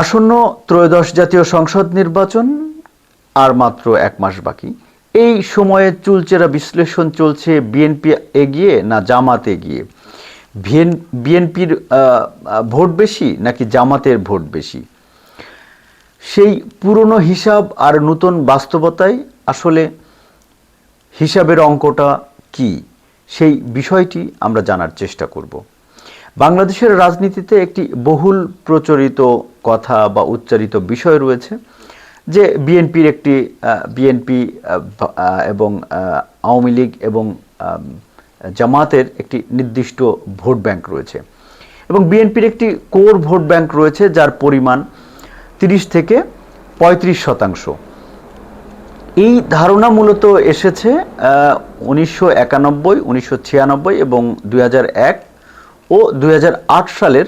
আসন্ন ত্রয়োদশ জাতীয় সংসদ নির্বাচন, আর মাত্র এক মাস বাকি। এই সময়ে চুলচেরা বিশ্লেষণ চলছে বিএনপি এগিয়ে না জামাত এগিয়ে? বিএনপির ভোট বেশি নাকি জামাতের ভোট বেশি? সেই পুরনো হিসাব আর নতুন বাস্তবতায় আসলে হিসাবের অঙ্কটা কি? সেই বিষয়টি আমরা জানার চেষ্টা করব। বাংলাদেশের রাজনীতিতে একটি বহুল প্রচলিত কথা বা উচ্চারিত বিষয় রয়েছে, যে বিএনপির একটি বিএনপি এবং আওয়ামী লীগ এবং জামাতের একটি নির্দিষ্ট ভোট ব্যাংক রয়েছে। এবং বিএনপির একটি কোর ভোট ব্যাংক রয়েছে, যার পরিমাণ তিরিশ থেকে পঁয়ত্রিশ শতাংশ। এই ধারণা মূলত এসেছে উনিশশো একানব্বই, উনিশশো ছিয়ানব্বই এবং দুই এক ও দু হাজার আট সালের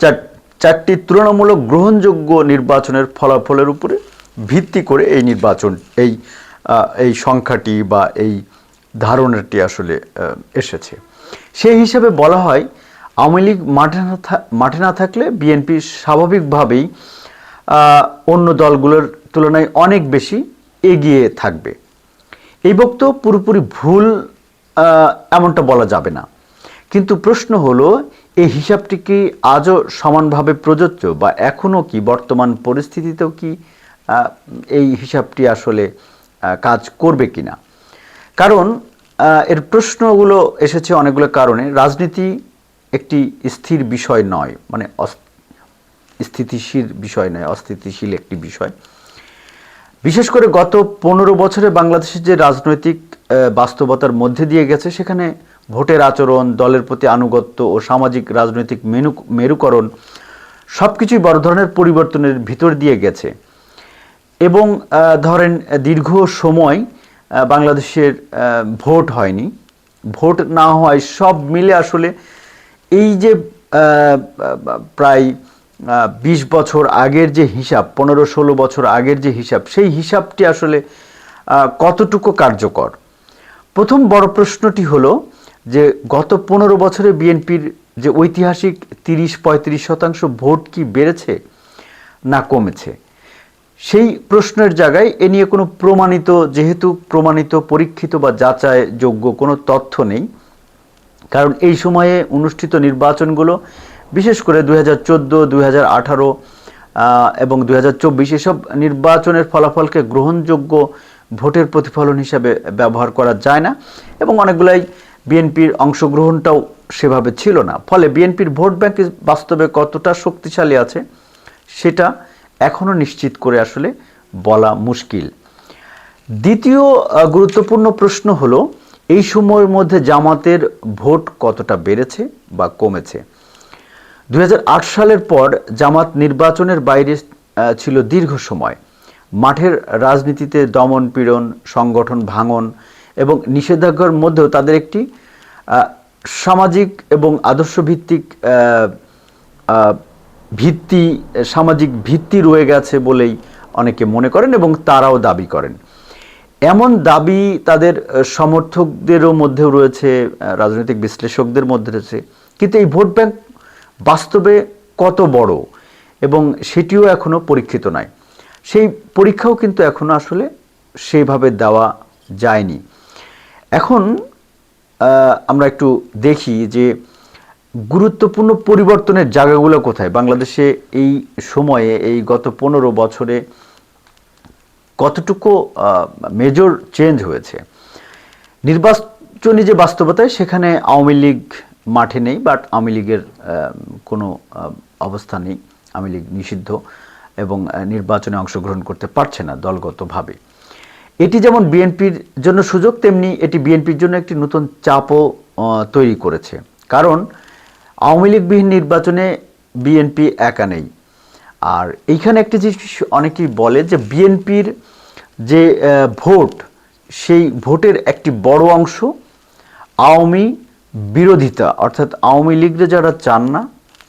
চার চারটি তুলনামূলক গ্রহণযোগ্য নির্বাচনের ফলাফলের উপরে ভিত্তি করে এই নির্বাচন, এই এই সংখ্যাটি বা এই ধারণাটি আসলে এসেছে। সেই হিসাবে বলা হয়, আওয়ামী লীগ মাঠে না মাঠে না থাকলে বিএনপি স্বাভাবিকভাবেই অন্য দলগুলোর তুলনায় অনেক বেশি এগিয়ে থাকবে। এই বক্তব্য পুরোপুরি ভুল এমনটা বলা যাবে না। কিন্তু প্রশ্ন হলো, এই হিসাবটি কি আজও সমানভাবে প্রযোজ্য বা এখনও কি বর্তমান পরিস্থিতিতেও কি এই হিসাবটি আসলে কাজ করবে কিনা? কারণ এর প্রশ্নগুলো এসেছে অনেকগুলো কারণে। রাজনীতি একটি স্থির বিষয় নয় মানে স্থিতিশীল বিষয় নয়, অস্থিতিশীল একটি বিষয়। বিশেষ করে গত পনেরো বছরে বাংলাদেশের যে রাজনৈতিক বাস্তবতার মধ্যে দিয়ে গেছে, সেখানে ভোটের আচরণ, দলের প্রতি আনুগত্য ও সামাজিক রাজনৈতিক মেনু, মেরুকরণ সব কিছুই বড় ধরনের পরিবর্তনের ভিতর দিয়ে গেছে। এবং ধরেন, দীর্ঘ সময় বাংলাদেশের ভোট হয়নি। ভোট না হওয়ায় সব মিলে আসলে এই যে প্রায় বিশ বছর আগের যে হিসাব, পনেরো ষোলো বছর আগের যে হিসাব, সেই হিসাবটি আসলে কতটুকু কার্যকর? প্রথম বড় প্রশ্নটি হলো যে গত পনেরো বছরে বিএনপির যে ঐতিহাসিক তিরিশ পঁয়ত্রিশ শতাংশ ভোট কি বেড়েছে না কমেছে? সেই প্রশ্নের জায়গায় এ নিয়ে কোনো প্রমাণিত, যেহেতু প্রমাণিত, পরীক্ষিত বা যাচাই যোগ্য কোনো তথ্য নেই। কারণ এই সময়ে অনুষ্ঠিত নির্বাচনগুলো, বিশেষ করে দুই হাজার চোদ্দ, দুই এবং দুই হাজার চব্বিশ এসব নির্বাচনের ফলাফলকে গ্রহণযোগ্য ভোটের প্রতিফলন হিসাবে ব্যবহার করা যায় না। এবং অনেকগুলাই বিএনপির অংশগ্রহণটাও সেভাবে ছিল না। ফলে বিএনপির ভোট ব্যাংক বাস্তবে কতটা শক্তিশালী আছে, সেটা এখনও নিশ্চিত করে আসলে বলা মুশকিল। দ্বিতীয় গুরুত্বপূর্ণ প্রশ্ন হলো, এই সময়ের মধ্যে জামাতের ভোট কতটা বেড়েছে বা কমেছে? দু হাজার আট সালের পর জামাত নির্বাচনের বাইরে ছিল দীর্ঘ সময়। মাঠের রাজনীতিতে দমন পীড়ন, সংগঠন ভাঙন এবং নিষেধাজ্ঞার মধ্যেও তাদের একটি সামাজিক এবং আদর্শভিত্তিক ভিত্তি, সামাজিক ভিত্তি রয়ে গেছে বলেই অনেকে মনে করেন এবং তারাও দাবি করেন। এমন দাবি তাদের সমর্থকদেরও মধ্যেও রয়েছে রাজনৈতিক বিশ্লেষকদের মধ্যে রয়েছে। কিন্তু এই ভোট ব্যাংক বাস্তবে কত বড়? এবং সেটিও এখনও পরীক্ষিত নয়। সেই পরীক্ষাও কিন্তু এখনও আসলে সেইভাবে দেওয়া যায়নি। এখন আমরা একটু দেখি যে গুরুত্বপূর্ণ পরিবর্তনের জায়গাগুলো কোথায়? বাংলাদেশে এই সময়ে, এই গত পনেরো বছরে কতটুকু মেজর চেঞ্জ হয়েছে? নির্বাচনী যে বাস্তবতায় সেখানে আওয়ামী লীগ মাঠে নেই বাট আওয়ামী লীগের কোনো অবস্থা নেই। আওয়ামী লীগ নিষিদ্ধ এবং নির্বাচনে অংশগ্রহণ করতে পারছে না দলগতভাবে। এটি যেমন বিএনপির জন্য সুযোগ, তেমনি এটি বিএনপির জন্য একটি নতুন চাপও তৈরি করেছে। কারণ আওয়ামী লীগবিহীন নির্বাচনে বিএনপি একা নেই। আর এইখানে একটি জিনিস অনেকেই বলে যে বিএনপির যে ভোট, সেই ভোটের একটি বড় অংশ আওয়ামী বিরোধিতা। অর্থাৎ আওয়ামী লীগরা যারা চান না,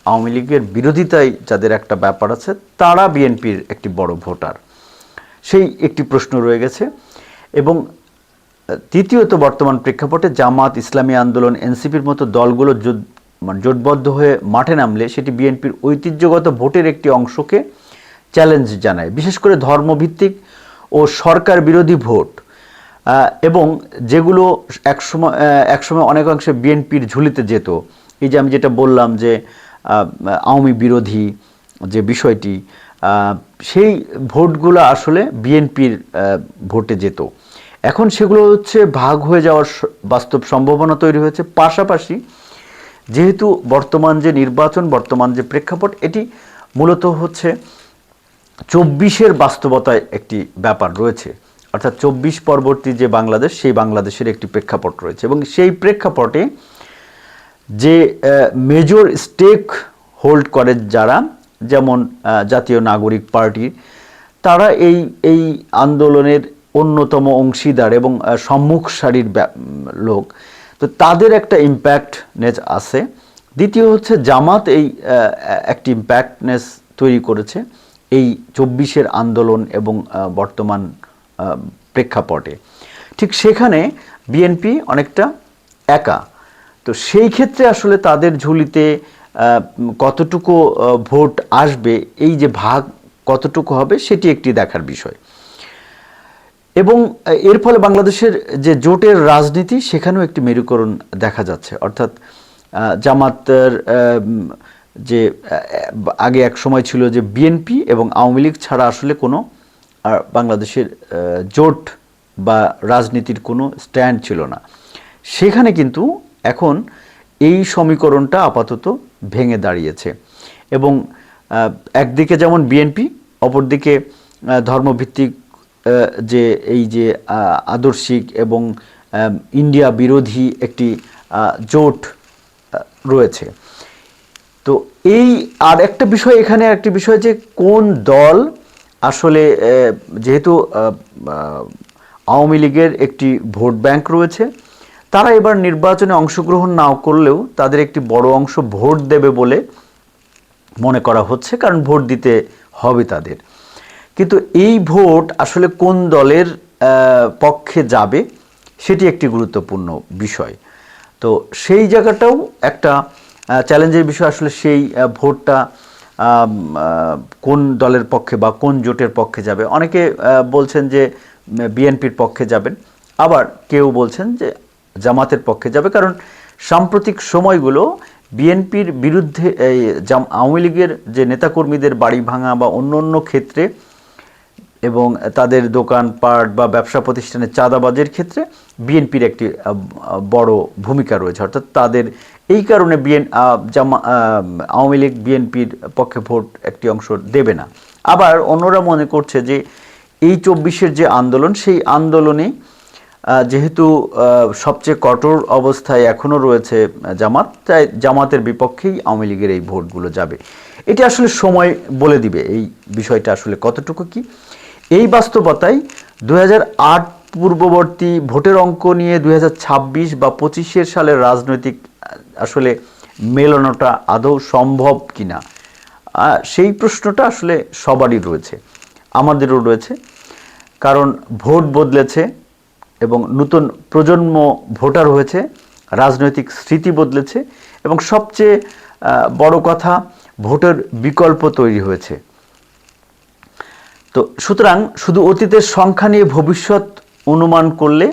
আওয়ামী লীগের বিরোধিতায় যাদের একটা ব্যাপার আছে, তারা বিএনপির একটি বড় ভোটার। সেই একটি প্রশ্ন রয়ে গেছে। এবং তৃতীয়ত বর্তমান প্রেক্ষাপটে জামাত ইসলামী আন্দোলন এনসিপির মতো দলগুলো মানে জোটবদ্ধ হয়ে মাঠে নামলে সেটি বিএনপির ঐতিহ্যগত ভোটের একটি অংশকে চ্যালেঞ্জ জানায়। বিশেষ করে ধর্মভিত্তিক ও সরকার বিরোধী ভোট। এবং যেগুলো একসময় একসময় অনেকাংশে বিএনপির ঝুলিতে যেত। এই যে আমি যেটা বললাম যে আওয়ামী বিরোধী যে বিষয়টি সেই ভোটগুলো আসলে বিএনপির ভোটে যেত। এখন সেগুলো হচ্ছে ভাগ হয়ে যাওয়ার বাস্তব সম্ভাবনা তৈরি হয়েছে। পাশাপাশি যেহেতু বর্তমান যে নির্বাচন, বর্তমান যে প্রেক্ষাপট, এটি মূলত হচ্ছে চব্বিশের বাস্তবতায় একটি ব্যাপার রয়েছে। অর্থাৎ চব্বিশ পরবর্তী যে বাংলাদেশ, সেই বাংলাদেশের একটি প্রেক্ষাপট রয়েছে এবং সেই প্রেক্ষাপটে যে মেজর স্টেক হোল্ড করে যারা যেমন জাতীয় নাগরিক পার্টি, তারা এই এই আন্দোলনের অন্যতম অংশীদার এবং সম্মুখ সারির লোক। তো তাদের একটা ইম্প্যাক্টনেস আছে। দ্বিতীয় হচ্ছে জামাত এই একটি ইম্প্যাক্টনেস তৈরি করেছে এই চব্বিশের আন্দোলন এবং বর্তমান প্রেক্ষাপটে। ঠিক সেখানে বিএনপি অনেকটা একা। তো সেই ক্ষেত্রে আসলে তাদের ঝুলিতে কতটুকু ভোট আসবে, এই যে ভাগ কতটুকু হবে, সেটি একটি দেখার বিষয়। এবং এর ফলে বাংলাদেশের যে জোটের রাজনীতি, সেখানেও একটি মেরুকরণ দেখা যাচ্ছে। অর্থাৎ জামাতের যে আগে এক সময় ছিল যে বিএনপি এবং আওয়ামী লীগ ছাড়া আসলে কোনো বাংলাদেশের জোট বা রাজনীতির কোনো স্ট্যান্ড ছিল না। সেখানে কিন্তু এখন এই সমীকরণটা আপাতত ভেঙে দাঁড়িয়েছে। এবং একদিকে যেমন বিএনপি অপরদিকে ধর্মভিত্তিক যে এই যে আদর্শিক এবং ইন্ডিয়া বিরোধী একটি জোট রয়েছে। তো এই আর একটা বিষয় এখানে একটি বিষয় যে কোন দল আসলে যেহেতু আওয়ামী লীগের একটি ভোট ব্যাংক রয়েছে তারা এবার নির্বাচনে অংশগ্রহণ নাও করলেও তাদের একটি বড় অংশ ভোট দেবে বলে মনে করা হচ্ছে, কারণ ভোট দিতে হবে তাদের। কিন্তু এই ভোট আসলে কোন দলের পক্ষে যাবে সেটি একটি গুরুত্বপূর্ণ বিষয়। তো সেই জায়গাটাও একটা চ্যালেঞ্জের বিষয় আসলে সেই ভোটটা কোন দলের পক্ষে বা কোন জোটের পক্ষে যাবে। অনেকে বলছেন যে বিএনপির পক্ষে যাবেন। আবার কেউ বলছেন যে জামাতের পক্ষে যাবে, কারণ সাম্প্রতিক সময়গুলো বিএনপির বিরুদ্ধে এই আওয়ামী লীগের যে নেতাকর্মীদের বাড়ি ভাঙা বা অন্য অন্য ক্ষেত্রে এবং তাদের দোকানপাট বা ব্যবসা প্রতিষ্ঠানের চাঁদাবাজের ক্ষেত্রে বিএনপির একটি বড় ভূমিকা রয়েছে। অর্থাৎ তাদের এই কারণে বিএন জামা আওয়ামী লীগ বিএনপির পক্ষে ভোট একটি অংশ দেবে না। আবার অন্যরা মনে করছে যে এই চব্বিশের যে আন্দোলন, সেই আন্দোলনে যেহেতু সবচেয়ে কঠোর অবস্থায় এখনও রয়েছে জামাত, তাই জামাতের বিপক্ষেই আওয়ামী লীগের এই ভোটগুলো যাবে। এটি আসলে সময় বলে দিবে এই বিষয়টা আসলে কতটুকু কি? এই বাস্তবতায় দু পূর্ববর্তী ভোটের অঙ্ক নিয়ে দু হাজার ছাব্বিশ বা পঁচিশের সালের রাজনৈতিক আসলে মেলানোটা আদৌ সম্ভব কিনা? সেই প্রশ্নটা আসলে সবারই রয়েছে, আমাদেরও রয়েছে। কারণ ভোট বদলেছে এবং নতুন প্রজন্ম ভোটার হয়েছে, রাজনৈতিক স্মৃতি বদলেছে এবং সবচেয়ে বড় কথা ভোটের বিকল্প তৈরি হয়েছে। তো সুতরাং শুধু অতীতের সংখ্যা নিয়ে ভবিষ্যৎ অনুমান করলে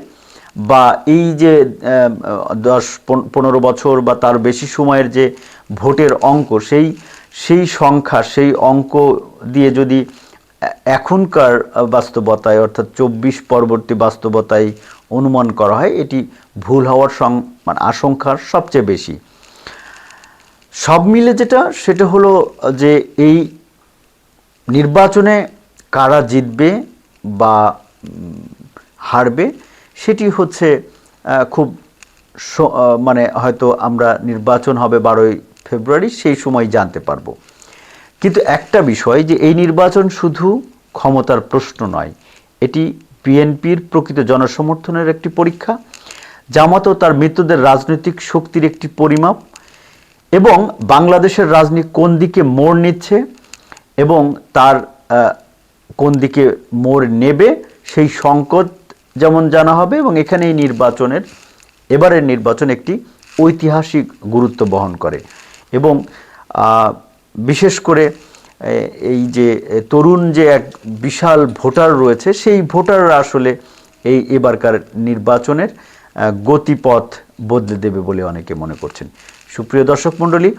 বা এই যে দশ, পন- পনেরো বছর বা তার বেশি সময়ের যে ভোটের অঙ্ক, সেই সেই সংখ্যা, সেই অঙ্ক দিয়ে যদি এখনকার বাস্তবতায়, অর্থাৎ চব্বিশ পরবর্তী বাস্তবতায় অনুমান করা হয়, এটি ভুল হওয়ার সং মানে আশঙ্কার সবচেয়ে বেশি। সব মিলে যেটা, সেটা হলো যে এই নির্বাচনে কারা জিতবে বা হারবে, সেটি হচ্ছে খুব মানে হয়তো আমরা নির্বাচন হবে বারোই ফেব্রুয়ারি, সেই সময় জানতে পারব। কিন্তু একটা বিষয় যে এই নির্বাচন শুধু ক্ষমতার প্রশ্ন নয়, এটি বিএনপির প্রকৃত জনসমর্থনের একটি পরীক্ষা, জামাত ও তার মৃত্যুদের রাজনৈতিক শক্তির একটি পরিমাপ এবং বাংলাদেশের রাজনীতি কোন দিকে মোড় নিচ্ছে এবং তার কোন দিকে মোড় নেবে সেই সংকট যেমন জানা হবে এবং এখানে এই নির্বাচনের, এবারের নির্বাচন একটি ঐতিহাসিক গুরুত্ব বহন করে এবং বিশেষ করে এই যে তরুণ যে এক বিশাল ভোটার রয়েছে, সেই ভোটাররা আসলে এই এবারকার নির্বাচনের গতিপথ বদলে দেবে বলে অনেকে মনে করছেন। সুপ্রিয় দর্শক মণ্ডলী,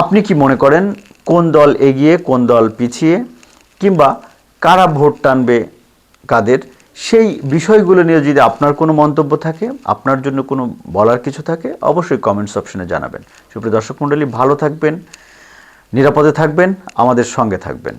আপনি কি মনে করেন কোন দল এগিয়ে, কোন দল পিছিয়ে, কিংবা কারা ভোট টানবে কাদের? সেই বিষয়গুলো নিয়ে যদি আপনার কোনো মন্তব্য থাকে, আপনার জন্য কোনো বলার কিছু থাকে, অবশ্যই কমেন্টস অপশনে জানাবেন। সুপ্রিয় দর্শক মণ্ডলী, ভালো থাকবেন। নিরাপদে থাকবেন আমাদের সঙ্গে থাকবেন।